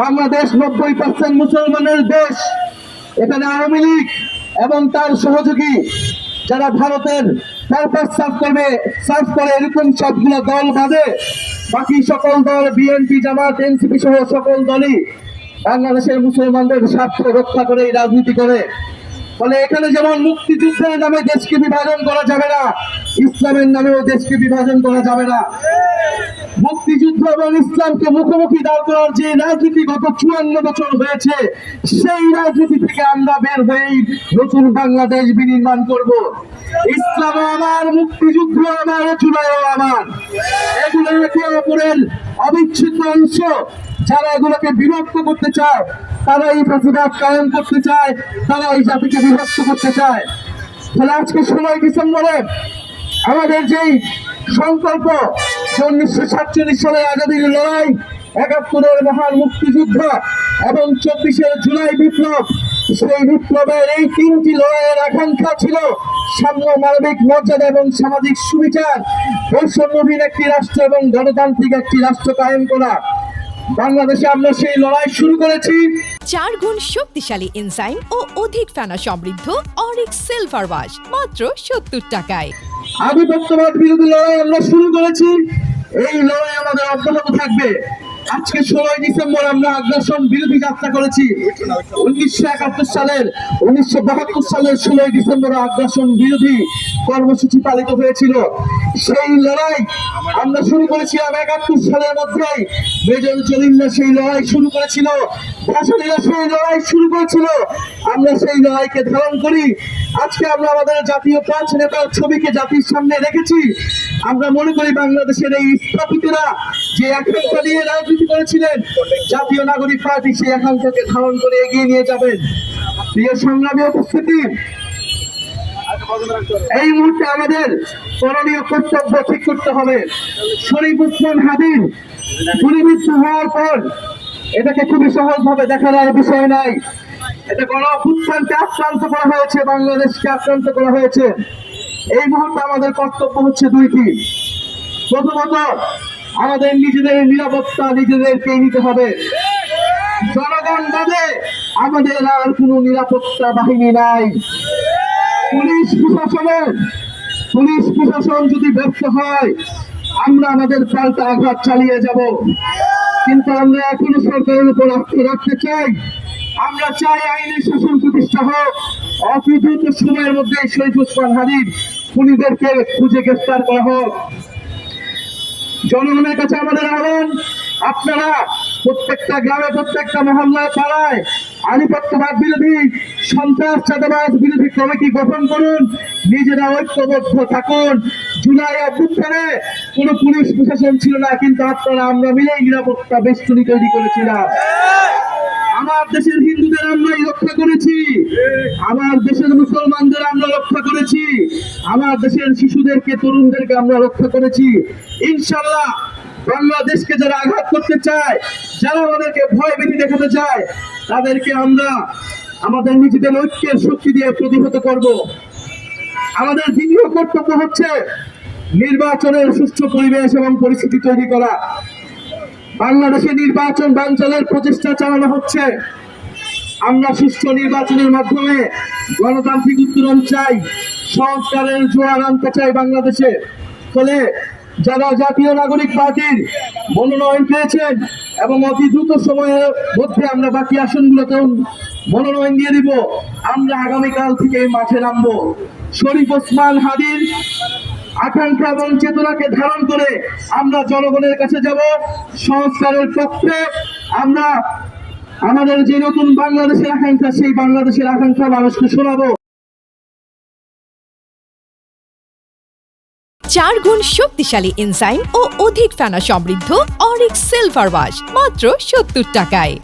বাংলাদেশ নব্বই পার্সেন্ট মুসলমানের দেশ। এখানে আওয়ামী লীগ এবং তার সহযোগী যারা ভারতের পারপাস সার্ভ করবে সার্ভ করে এরকম সবগুলো দল বাদে বাকি সকল দল বিএনপি জামাত এনসিপি সহ সকল দলই বাংলাদেশের মুসলমানদের স্বার্থ রক্ষা করে রাজনীতি করে। ফলে এখানে যেমন মুক্তিযুদ্ধের নামে দেশকে বিভাজন করা যাবে না ইসলামের নামেও দেশকে বিভাজন করা যাবে না। মুক্তিযুদ্ধ এবং ইসলামকে মুখোমুখি দাঁড় করার যে রাজনীতি গত চুয়ান্ন বছর হয়েছে, সেই রাজনীতি থেকে আমরা বের হয়েই নতুন বাংলাদেশ বিনির্মাণ করব। ইসলাম আমার মুক্তিযুদ্ধ আমার চুলায়ও আমার। এগুলো একে অপরের অবিচ্ছেদ্য অংশ। যারা এগুলোকে বিভক্ত করতে চায় তারা এই প্রতিবাদ কায়েম করতে চায় তারা এই জাতিকে বিভক্ত করতে চায়। তাহলে আজকে ষোলোই ডিসেম্বরে আমাদের যেই সংকল্প উনিশশো সাতচল্লিশ সালের আজাদির লড়াই, একাত্তরের মহান মুক্তিযুদ্ধ এবং চব্বিশের জুলাই বিপ্লব, সেই বিপ্লবের এই তিনটি লড়াইয়ের আকাঙ্ক্ষা ছিল সাম্য মানবিক মর্যাদা এবং সামাজিক সুবিচার, বৈষম্যহীন একটি রাষ্ট্র এবং গণতান্ত্রিক একটি রাষ্ট্র কায়েম করা। বাংলাদেশে আমরা সেই লড়াই শুরু করেছি। চার গুণ শক্তিশালী এনজাইম ও অধিক ফেনা সমৃদ্ধ অরিক সিলভার ওয়াশ, মাত্র সত্তর টাকায়। আধিপত্যবাদ বিরোধী লড়াই আমরা শুরু করেছি। এই লড়াই আমাদের অব্যাহত থাকবে। আজকে ষোলোই ডিসেম্বর আমরা আগ্রাসন বিরোধী যাত্রা করেছি। উনিশশো একাত্তর সালের, উনিশশো বাহাত্তর সালের ষোলোই ডিসেম্বর আগ্রাসন বিরোধী কর্মসূচি পালিত হয়েছিল। সেই লড়াই আমরা শুরু করেছিলাম একাত্তর সালের মধ্যেই। মেজর জলিল্লা সেই লড়াই শুরু করেছিল। ভাষণীরা সেই লড়াই শুরু করেছিল। আমরা সেই লড়াইকে ধারণ করি। আজকে আমরা আমাদের জাতীয় পাঁচ নেতার ছবিকে জাতির সামনে রেখেছি। আমরা মনে করি বাংলাদেশের এই স্থাপিতরা যে আকাঙ্ক্ষা নিয়ে রাজনীতি করেছিলেন জাতীয় নাগরিক পার্টি সেই আকাঙ্ক্ষাকে ধারণ করে এগিয়ে নিয়ে যাবেন। প্রিয় সংগ্রামী উপস্থিতি, এই মুহূর্তে আমাদের করণীয় কর্তব্য ঠিক করতে হবে। শরীফ উসমান হাদির গুলিবিদ্ধ হওয়ার পর এটাকে খুবই সহজ ভাবে দেখার আর বিষয় নাই। এটা গণ অভ্যুত্থানকে আক্রান্ত করা হয়েছে, বাংলাদেশকে আক্রান্ত করা হয়েছে। এই মুহূর্তে আমাদের কর্তব্য হচ্ছে দুইটি। প্রথমত আমাদের নিজেদের নিরাপত্তা নিজেদেরকেই নিতে হবে? জনগণ বাদে আমাদের আর কোনো নিরাপত্তা বাহিনী নাই। পুলিশ প্রশাসনের, পুলিশ প্রশাসন যদি ব্যর্থ হয়, আমরা আমাদের পাল্টা আঘাত চালিয়ে যাব। কিন্তু আমরা এখনও সরকারের উপর রাখতে চাই। আমরা চাই আইনের শাসন প্রতিষ্ঠা হোক। অতি সময়ের মধ্যে শহীদ ওসমান হাদির খুনিদেরকে খুঁজে গ্রেফতার করা হোক। জনগণের কাছে আমাদের আহ্বান, আপনারা প্রত্যেকটা গ্রামে, প্রত্যেকটা মহল্লায়, পাড়ায় আধিপত্যবাদ বিরোধী, সন্ত্রাস চাঁদাবাদ বিরোধী কমিটি গঠন করুন, নিজেরা ঐক্যবদ্ধ থাকুন। জুলাই অভ্যুত্থানে কোনো পুলিশ প্রশাসন ছিল না, কিন্তু আপনারা, আমরা মিলেই নিরাপত্তা বেষ্টনী তৈরি করেছিলাম। আমার দেশের হিন্দুদের আমরাই রক্ষা করেছি। আমার দেশের মুসলমানদের আমরা রক্ষা করেছি। আমার দেশের শিশুদেরকে, তরুণদেরকে আমরা রক্ষা করেছি। ইনশাল্লাহ বাংলাদেশকে যারা আঘাত করতে চায়, যারা আমাদেরকে ভয় ভীতি দেখাতে চায়, তাদেরকে আমরা আমাদের নিজেদের ঐক্যের শক্তি দিয়ে প্রতিহত করব। আমাদের দ্বিতীয় কর্তব্য হচ্ছে নির্বাচনের সুষ্ঠু পরিবেশ এবং পরিস্থিতি তৈরি করা। বাংলাদেশে নির্বাচন বাঞ্চলের প্রচেষ্টা চালানো হচ্ছে। আমরা সুষ্ঠু নির্বাচনের মাধ্যমে গণতান্ত্রিক উত্তরণ চাই, সংস্কারের জোয়ার আনতে চাই বাংলাদেশে। ফলে যারা জাতীয় নাগরিক পার্টির মনোনয়ন পেয়েছেন এবং অতি দ্রুত সময়ের মধ্যে আমরা বাকি আসনগুলোতেও মনোনয়ন দিয়ে দিব, আমরা আগামীকাল থেকে মাঠে নামবো। শরীফ ওসমান হাদির আকাঙ্ক্ষা এবং চেতনাকে ধারণ করে আমরা জনগণের কাছে যাব। সংস্কারের পক্ষে আমরা আমাদের যে নতুন বাংলাদেশের আকাঙ্ক্ষা, সেই বাংলাদেশের আকাঙ্ক্ষা মানুষকে শোনাবো। চার গুণ শক্তিশালী এনজাইম ও অধিক ফেনা সমৃদ্ধ অরিক সিলভার ওয়াশ, মাত্র সত্তর টাকায়।